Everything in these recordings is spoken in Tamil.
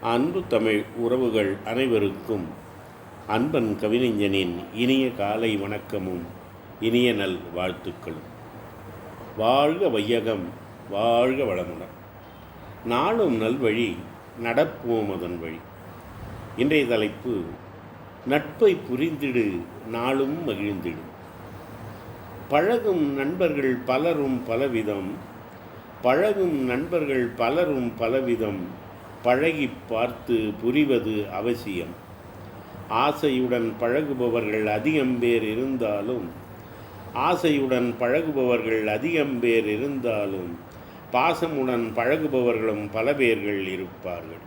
அன்பு தமிழ் உறவுகள் அனைவருக்கும் அன்பன் கவிஞனின் இனிய காலை வணக்கமும் இனிய நல் வாழ்த்துக்களும். வாழ்க வையகம் வாழ்க வளமுடன். நாளும் நல்வழி நடப்போம் அதன் வழி. இன்றைய தலைப்பு நட்பை புரிந்திடு நாளும் மகிழ்ந்திடு. பழகும் நண்பர்கள் பலரும் பலவிதம் பழகும் நண்பர்கள் பலரும் பலவிதம் பழகி பார்த்து புரிவது அவசியம். ஆசையுடன் பழகுபவர்கள் அதிகம் பேர் இருந்தாலும் ஆசையுடன் பழகுபவர்கள் அதிகம் பேர் இருந்தாலும் பாசமுடன் பழகுபவர்களும் பல பேர்கள் இருப்பார்கள்.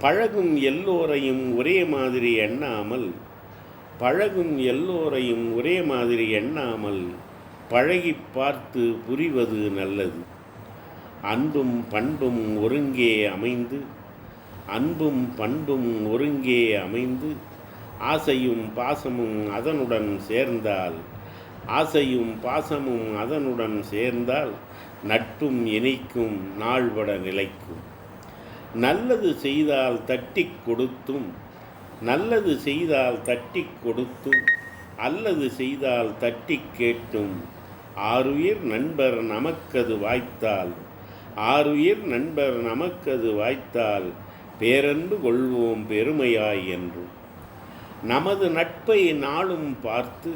பழகும் எல்லோரையும் ஒரே மாதிரி எண்ணாமல் பழகும் எல்லோரையும் ஒரே மாதிரி எண்ணாமல் பழகி பார்த்து புரிவது நல்லது. அன்பும் பண்பும் ஒருங்கே அமைந்து அன்பும் பண்பும் ஒருங்கே அமைந்து ஆசையும் பாசமும் அதனுடன் சேர்ந்தால் ஆசையும் பாசமும் அதனுடன் சேர்ந்தால் நட்பும் இணைக்கும் நாள்பட நிலைக்கும். நல்லது செய்தால் தட்டிக் கொடுத்தும் நல்லது செய்தால் தட்டிக் கொடுத்தும் அல்லது செய்தால் தட்டிக் கேட்டும். ஆறுயிர் நண்பர் நமக்கது வாய்த்தால் ஆறுயிர் நண்பர் நமக்கது வாய்த்தால் பேரன்பு கொள்வோம் பெருமையாய் என்றும் நமது நட்பை நாளும் பார்த்து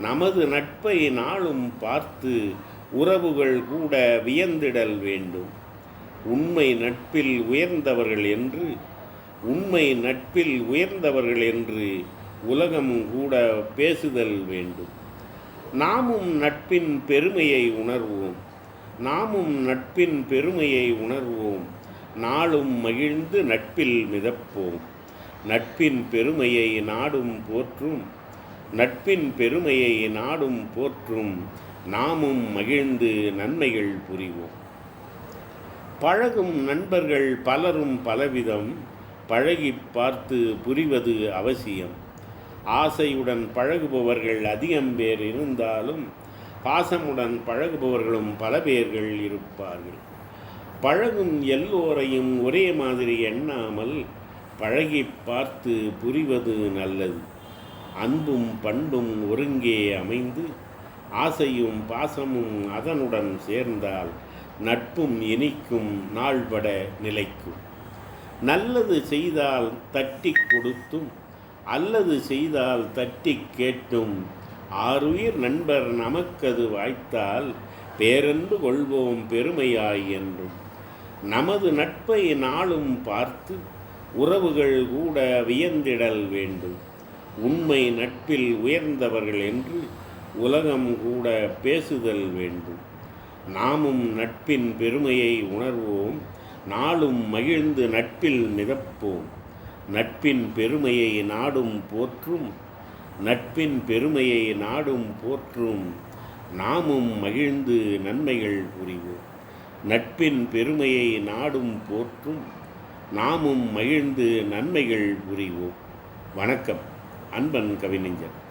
நமது நட்பை நாளும் பார்த்து உறவுகள் கூட வியந்திடல் வேண்டும். உண்மை நட்பில் உயர்ந்தவர்கள் என்று உண்மை நட்பில் உயர்ந்தவர்கள் என்று உலகம் கூட பேசுதல் வேண்டும். நாமும் நட்பின் பெருமையை உணர்வோம். நாமும் நட்பின் பெருமையை உணர்வோம். நாளும் மகிழ்ந்து நட்பில் மிதப்போம். நட்பின் பெருமையை நாடும் போற்றும். நட்பின் பெருமையை நாடும் போற்றும். நாமும் மகிழ்ந்து நன்மைகள் புரிவோம். பழகும் நண்பர்கள் பலரும் பலவிதம். பழகி பார்த்து புரிவது அவசியம். ஆசையுடன் பழகுபவர்கள் அதிகம் பேர் இருந்தாலும் பாசமுடன் பழகுபவர்களும் பல பேர்கள் இருப்பார்கள். பழகும் எல்லோரையும் ஒரே மாதிரி எண்ணாமல் பழகி பார்த்து புரிவது நல்லது. அன்பும் பண்பும் ஒருங்கே அமைந்து ஆசையும் பாசமும் அதனுடன் சேர்ந்தால் நட்பும் இனிக்கும் நாள்பட நிலைக்கும். நல்லது செய்தால் தட்டி கொடுத்தும் அல்லது செய்தால் தட்டி கேட்டும் ஆறுயிர் நண்பர் நமக்கது வாய்த்தால் பேரன்பு கொள்வோம் பெருமையாய் என்றும் நமது நட்பை நாளும் பார்த்து உறவுகள் கூட வியந்திடல் வேண்டும். உண்மை நட்பில் உயர்ந்தவர்கள் என்று உலகம் கூட பேசுதல் வேண்டும். நாமும் நட்பின் பெருமையை உணர்வோம். நாளும் மகிழ்ந்து நட்பில் மிதப்போம். நட்பின் பெருமையை நாடும் போற்றும் நட்பின் பெருமையை நாடும் போற்றும் நாமும் மகிழ்ந்து நன்மைகள் புரிவோம். நட்பின் பெருமையை நாடும் போற்றும் நாமும் மகிழ்ந்து நன்மைகள் புரிவோம். வணக்கம். அன்பன் கவிஞர்